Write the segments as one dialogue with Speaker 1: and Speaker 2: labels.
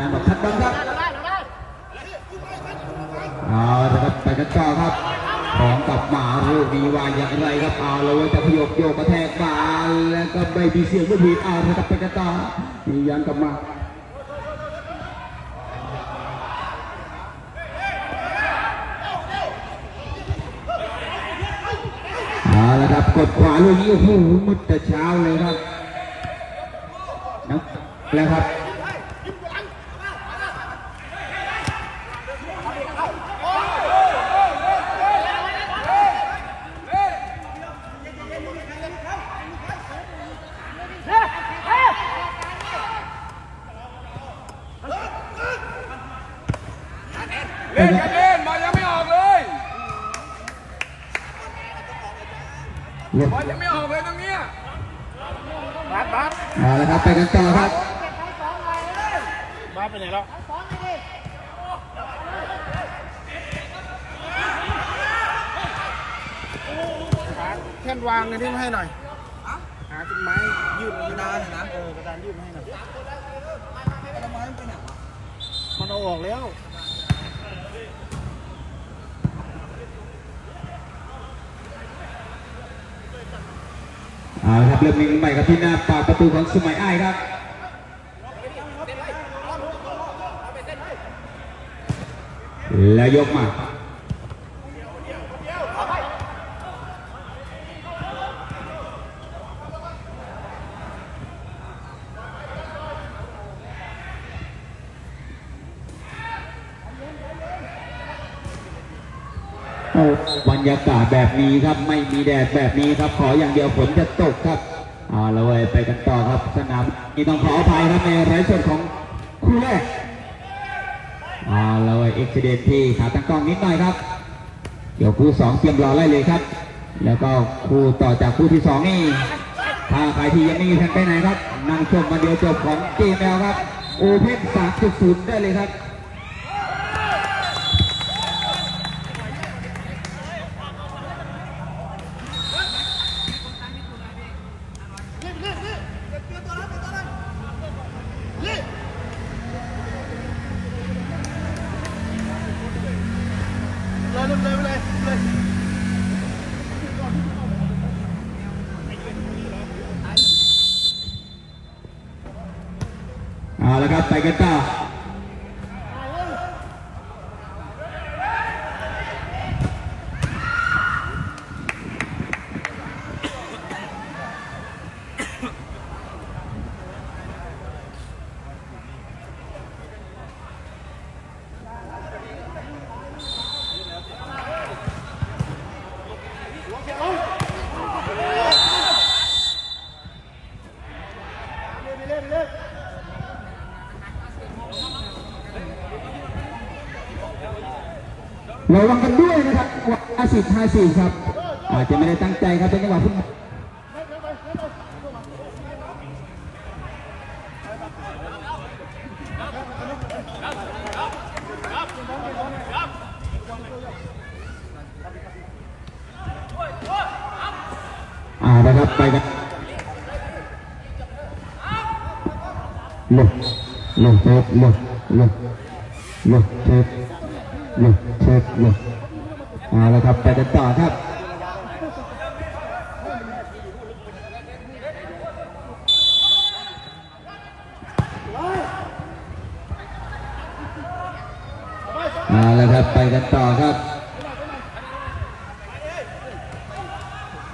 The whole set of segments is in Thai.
Speaker 1: จารย์บอกคัดบอลครับเอาละครับไปกันต่อครับ ของกับมาลูกนี้ว่าอย่างไรครับเอาเลยว่าจะพยกโยกกระแทกมาแล้วก็ไม่มีเสียงลูกบีเอาละครับไปกันต่อมียันกลับมาเอาละครับกดขวาลูกนี้โอ้โหมุดแต่เช้าเลยครับนะแล้วครับเเล่
Speaker 2: นกันเล่นบอลยังไม่ออกเลย
Speaker 1: ล่น
Speaker 2: บอลยังไม่ออกเลยตรงเนี้ยบัสบัส
Speaker 1: เอาละครับไปกันต่อครับ
Speaker 2: บัสไปไหนแล้วแท่นวางในที่มาให้หน่อยหาต้นไม้ยืดกระดานนะเออกระดานยืด มันเอาออกแล้ว
Speaker 1: เอาครับเริ่มมีใหม่ครับที่หน้าปากประตูของสมัยอ้ายครับแล้วยกมา โอ้ บรรยากาศแบบนี้ครับไม่มีแดดแบบนี้ครับ ขออย่างเดียวฝนจะตกครับเอาละเว้ยไปกันต่อครับสนามนี่ต้องขออภัยครับในไร้ส่วนของคู่แรกเอาละเว้ยเอ็กซิเดนที่ขาตั้งกล้องนิดหน่อยครับ เดี๋ยวคู่สองเตรียมรอไล่เลยครับ แล้วก็คู่ต่อจากคู่ที่สองนี่ถ้าใครที่ยังไม่มีแฟนไปไหนครับนั่งชมมาเดียวจบของเกมแล้วครับโอเพน3.0 ได้เลยครับ
Speaker 2: เลยเลยเลยเลย
Speaker 1: เอ รับไปกันต่อระวังกันด้วยนะครับว่าสิบห้าสี่ครับ อาจจะไม่ได้ตั้งใจครับเป็นจังหวะฟุตบอลอ่านะครับไปกันหลุดหลุดเทปหลุดหลุดหลุดเทป หลุดเทปหลุดเอาละครับไปกันต่อครับเอาละครับไปกันต่อครับ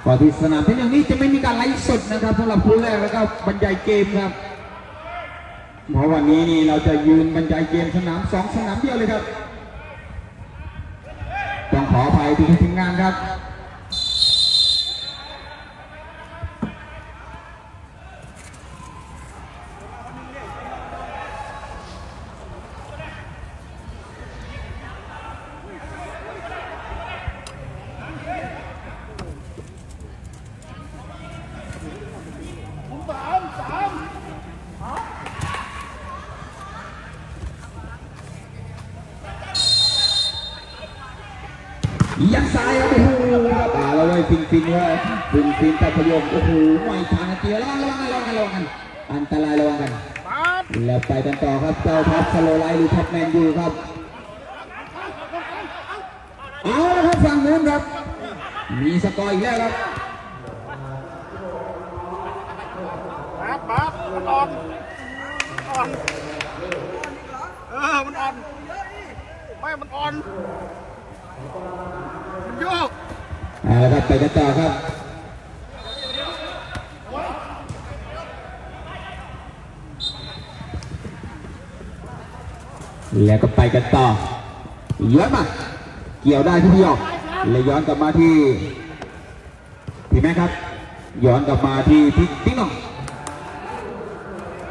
Speaker 1: ก่อนที่สนามเพียงอย่างนี้จะไม่มีการไลฟ์สดนะครับสำหรับคู่แรกแล้วก็บรรยายเกมครับเพราะวันนี้นี่เราจะยืนบรรยายเกมสนามสองสนามเดียวเลยครับ ต้องขออภัยที่ทีมงานครับ ยัดซ้ายครับโอ้โหครับอ่าแล้วเว้ย ฟินเว้ยฟินฟินแต่พยมโอ้โหไม่ทางเกียระวังระวังระวังระวังกันอันตรายระวังกันแล้วไปกันต่อครับเจ้าท็อปสโลไลหรือท็อปแมนยูครับเอาละครับฝั่งนู้นครับ มีสกอร์อีกแล้วครับ
Speaker 2: ปั๊บปั๊บมันอ่อนอ่อนเออมันอ่อนไม่มันอ่อนมันโยก
Speaker 1: เอาละครับไปกันต่อครับแล้วก็ไปกันต่อย้อนมาเกี่ยวได้ที่พี่ออกแล้วย้อนกลับมาที่พี่แม่ครับ ย้อนกลับมาที่พี่ติ๊งหนอง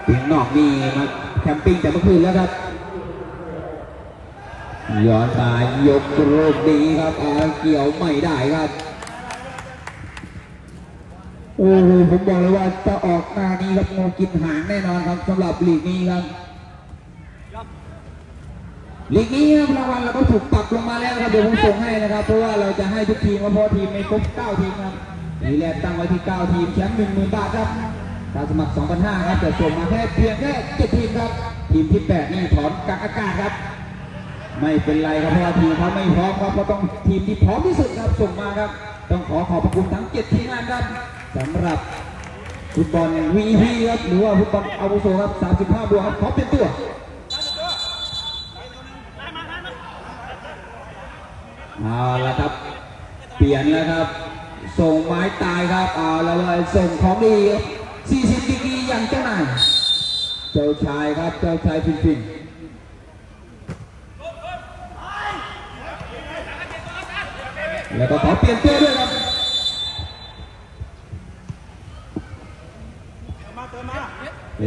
Speaker 1: ติ๊งหนองนี่มาแคมปิ้งแต่เมื่อคืนแล้วครับ ย้อนมายกรูปนี้ครับอาเกี่ยวไม่ได้ครับโอ้โหผมบอกเลยว่าจะออกหน้านี้ครับงูกินหางแน่นอนครับสำหรับลีกนี้ครับลีกนี้ครับรางวัลเราก็ถูกปรับลงมาแล้วครับเดี๋ยวผมส่งให้นะครับ เพราะว่าเราจะให้ทุกทีมครับเพราะทีมไม่ครบ9ทีมครับนีแรกตั้งไว้ที่ 9 ทีมแชมป์10,000 บาทครับการสมัคร2,500ครับแต่ส่งมาแค่เพียงแค่7ทีมครับ ทีมที่ 8 นี่ถอนกลางอากาศครับ ไม่เป็นไรครับเพราะว่าทีมเขาไม่พร้อมครับเพราะต้องทีมที่พร้อมที่สุดครับส่งมาครับ ต้องขอขอบพระคุณทั้งเจ็ดทีมงานครับสำหรับฟุตบอล VP ครับหรือว่าฟุตบอลอาวุโสครับ 35 บวกครับขอเป็นตัวเอาละครับ เปลี่ยนแล้วครับ ส่งไม้ตายครับเอาละเลยส่งของดีครับ40ดีกีอย่างเจ้านายเจ้าชายครับเจ้าชายฟินฟิน แล้วก็ขอเปลี่ยนตัวด้วยครับ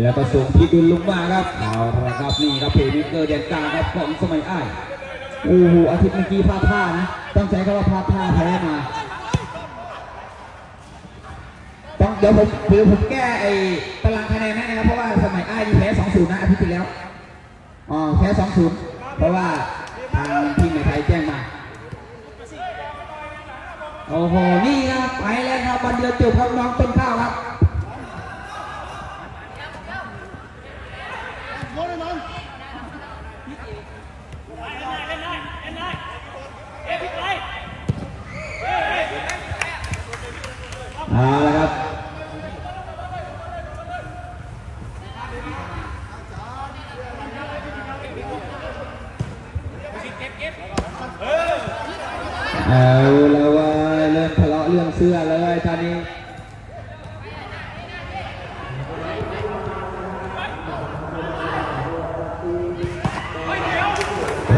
Speaker 1: แล้วก็ส่งพี่ดุลลงมาครับเอาละครับนี่ครับเพลิเกอร์เดนกาครับของสมัยอ้ายโอ้โหอาทิตย์เมื่อกี้พลาดท่านะต้องใช้คำว่าพลาดท่าแพ้มาต้องเดี๋ยวผมเดี๋ยวผมแก้ไอ้ตารางคะแนนให้นะครับเพราะว่าสมัยอ้ายนี่แพ้2-0นย์นะอาทิตย์ที่แล้วอ๋อแพ้2-0เพราะว่าทางทีมในไทยแจ้งมา โอ้โห นี่ครับไปแล้วครับบอลเดียวจบครับน้องต้นข้าวครับ เอาละครับ เอาละเว่าเริ่มทะเลาะเรื่องเสื้อเลยตอนนี้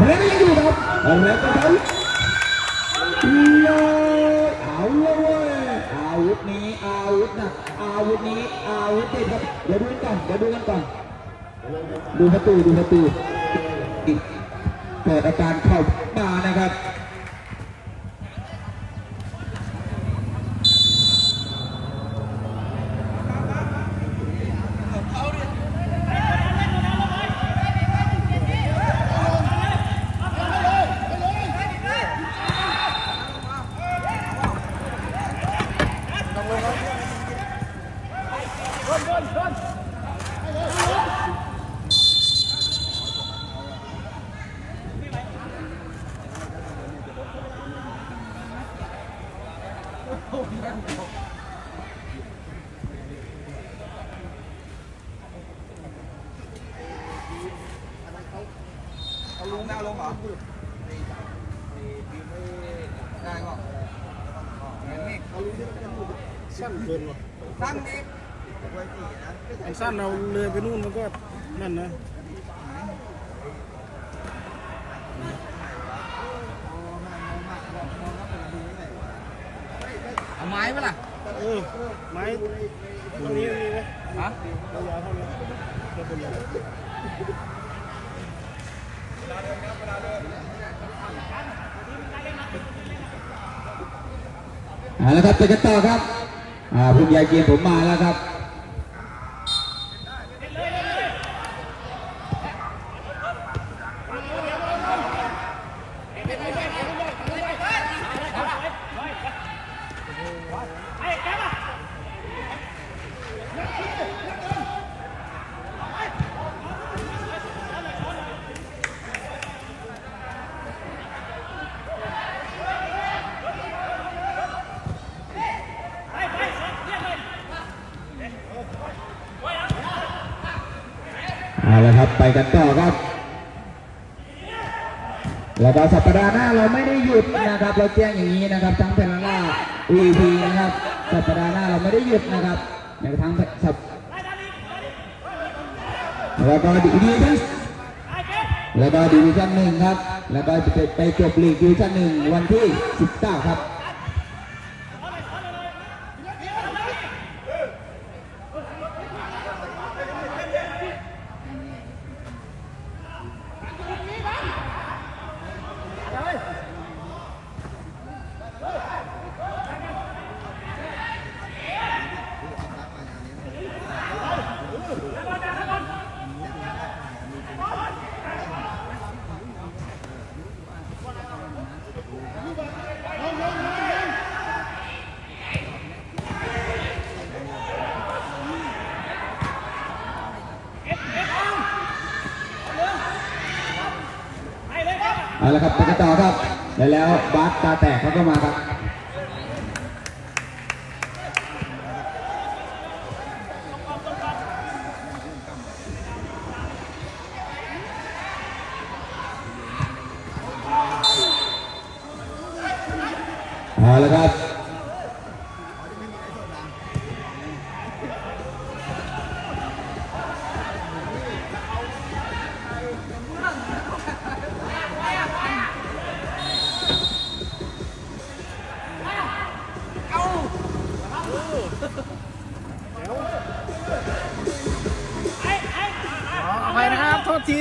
Speaker 1: แล้วก็ยังอยู่ครับแล้วก็ทำเลยเอาละเว้ยอาวุธนี้อาวุธนะ อาวุธนี้อาวุธเด็ดครับเดี๋ยวดูกันก่อนเดี๋ยวดูกันก่อนดูประตูดูประตูเกิดอาการเข้ามานะครับ
Speaker 2: เอาลงได้เอาลงเหรอได้ก็สั้นเกินว่ะสั้นดิไอ้สั้นเราเลยไปนู่นมันก็นั่นนะ
Speaker 3: เอาไม้ไหมล่ะ
Speaker 2: เออ ไม้ตัวนี้มีไหม
Speaker 3: ฮะ
Speaker 2: เอา
Speaker 1: ละครับไปกันต่อครับ อ่าผู้ใหญ่เกียรติผมมาแล้วครับ เอาละครับไปกันต่อครับ แล้วก็สัปดาห์หน้าเราไม่ได้หยุดนะครับ เราแจ้งอย่างนี้นะครับทั้งเพนล่าวีพีนะครับสัปดาห์หน้าเราไม่ได้หยุดนะครับในทั้งสัปแล้วก็ดีดีทั้งแล้วก็ดิวิชั่นหนึ่งครับ แล้วก็จะไปจบลีกดิวิชั่นหนึ่งวันที่ 19 ครับ เอาละครับไปกันต่อครับ แล้วบัสตาแตกเขาก็มาครับ
Speaker 2: ษที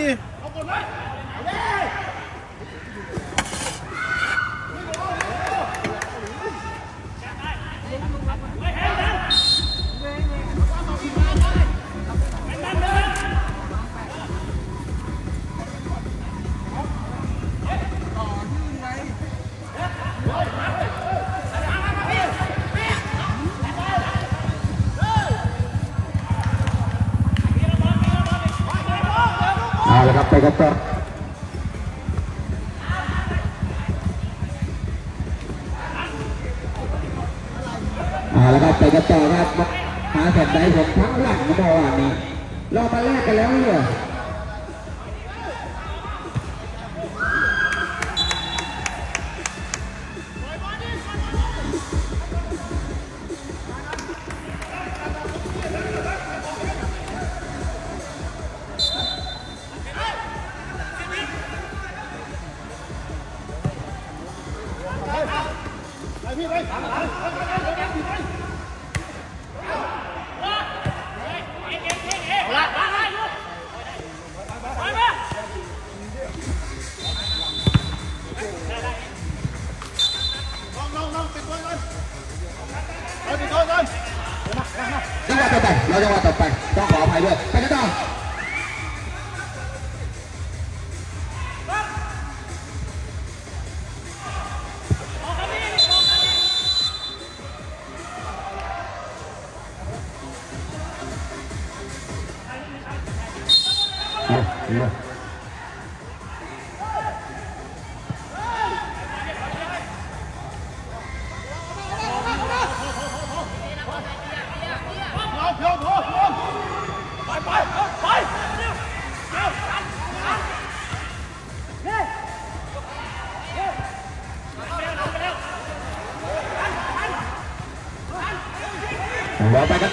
Speaker 1: เอาละครับไปกันต่อครับหาแสนใจผมทั้งหลังเมื่อวานนี้เรามาแลกกันแล้วเนี่ย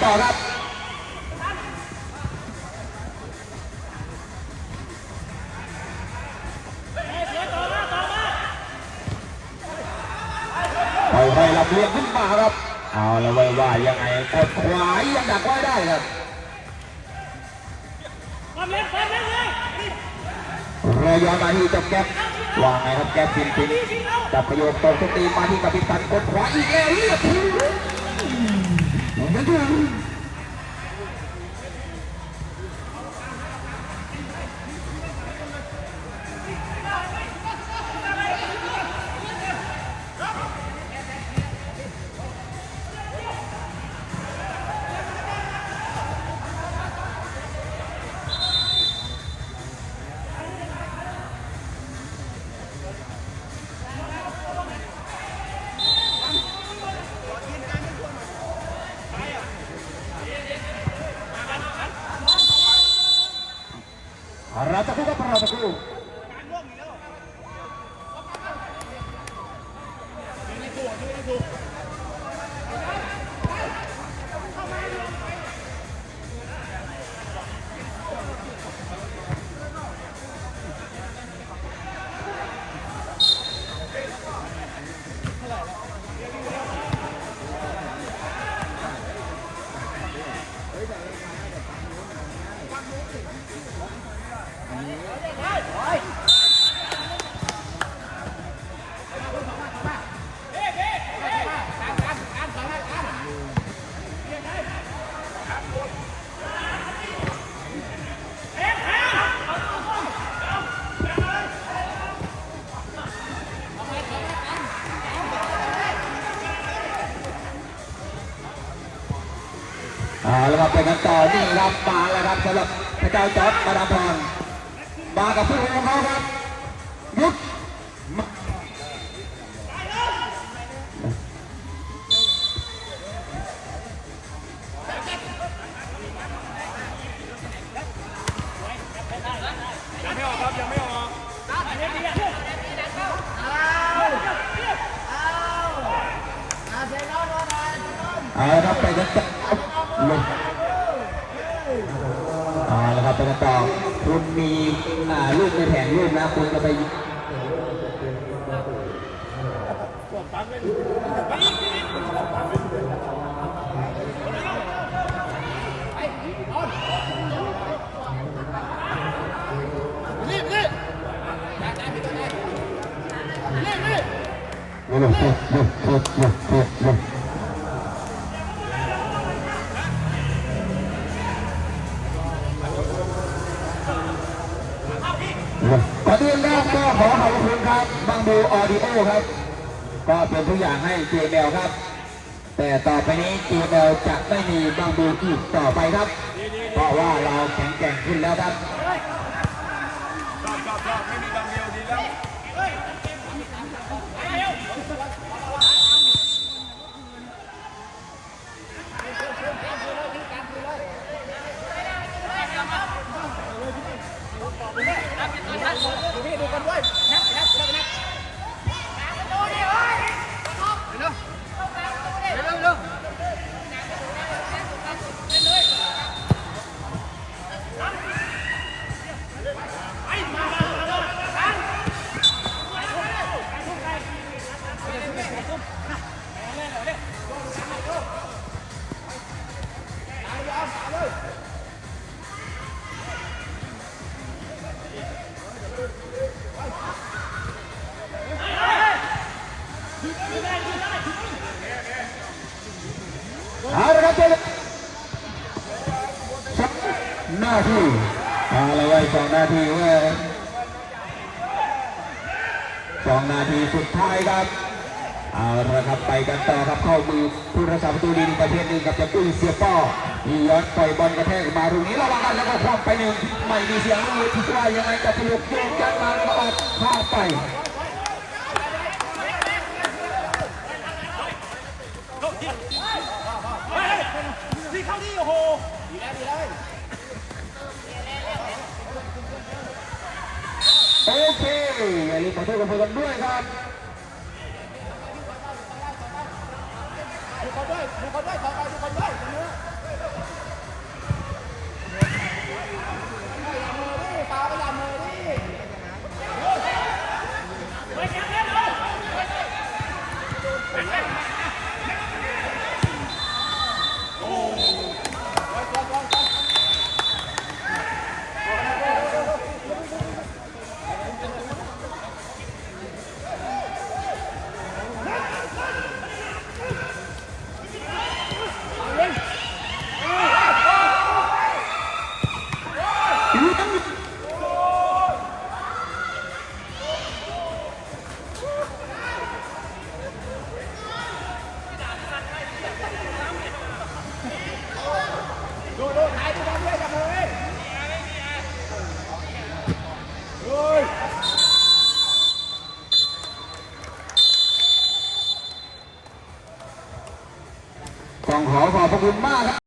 Speaker 2: ต่อ
Speaker 1: ครับค่อยๆลำเลียงขึ้นมาครับ เอาละไว้ว่ายังไงกดขวายังดักไว้ได้ครับเรยอนมาที่จับแก๊ปวางไงครับแก๊ปพินพินจับประโยชน์ตรงสตีมาที่กับพิตันกดขวาอีกแล้วเรียบร้อย ยั เอาแล้วครับไปกันต่อนี่รับมาแล้วครับสำหรับพระเจ้าจอร์ดมาดามพร มากับผู้ของเขาครับ ลงลงลงลงลงลงลงก่อนอื่นแรกก็ขอขอบคุณครับบางบูออดิโอครับ ก็เป็นทุกอย่างให้ JML ครับ แต่ต่อไปนี้ JML จะไม่มีบางบูอีกต่อไปครับ เพราะว่าเราแข็งแกร่งขึ้นแล้วครับ นาทีเว้ยสองนาทีสุดท้ายครับเอาละครับไปกันต่อครับเข้ามือผู้รักษาประตูดีหนึ่งประเภทหนึ่งกับจะปุ้ยเสียป้อที่ย้อนปล่อยบอลกระแทกมาตรงนี้ระวังกันแล้วก็คว้างไปหนึ่งไม่มีเสียงลูกที่ว่ายังไงกับปลุกโยกยัดมาแล้วก็ออกข้าไป
Speaker 2: ที่เข้าที่โอ้โหดีแล้วดีแล้ว
Speaker 1: เคอย่าลืมขอโทษกับเพื่อนด้วยครับ
Speaker 2: ดูคนด้วยดูคนด้วยต่อไปดูคนด้วยเนื้อาไปยันมือดิ
Speaker 1: คุณมากครับ